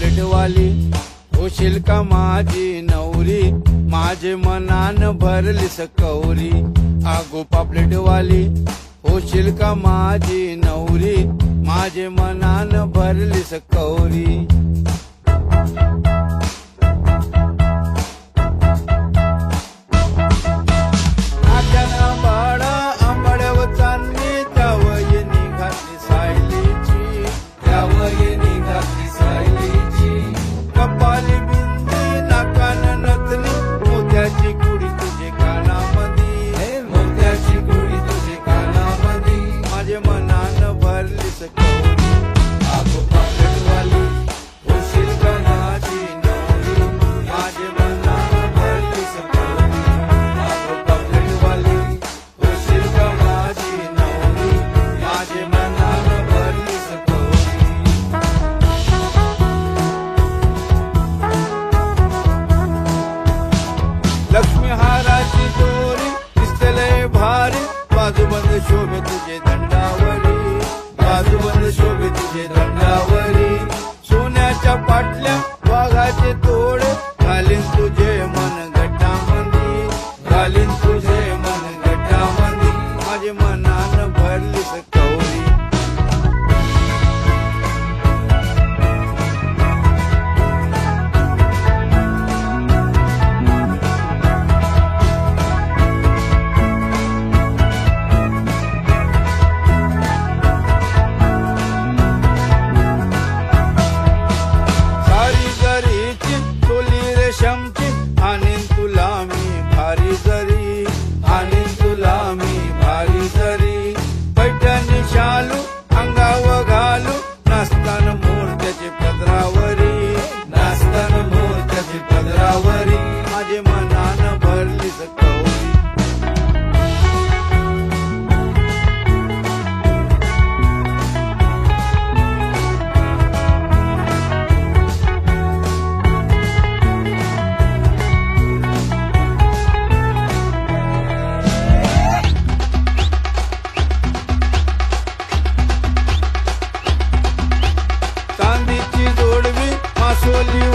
चॉकलेटवाली होशील का माझी नवरी? माझे मनान भरली सकवरी आगो पापलेटवाली होशील का माझी नवरी? माझे मनान भरली सकवरी बाजूबंद शोभे तुझे दंडावरी बाजूबंद शोभे तुझे दंडावरी सोन्याच्या पाटल्या वाघाचे तोड. घालीन तुझे मन गटामंदी. घालीन तुझे मन गटामंदी. माझे मनान भरली सकाळ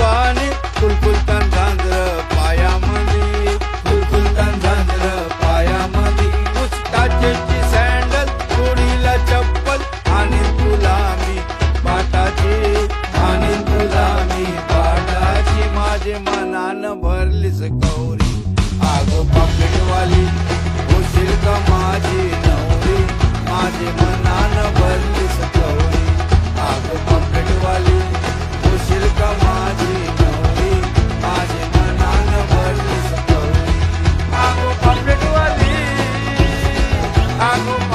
मासोली वाणी कुलकुलतान झांजर पायामध्ये. कुलकुलतान झांजर पायामध्ये. पुस्तकाची सँडल जोडीला चप्पल आणि तुला मी पाटाची आणि तुला मी पाटाची माझे मनानं भरली सकवरी भरली सकवरी आगो पापलेटवाली आगो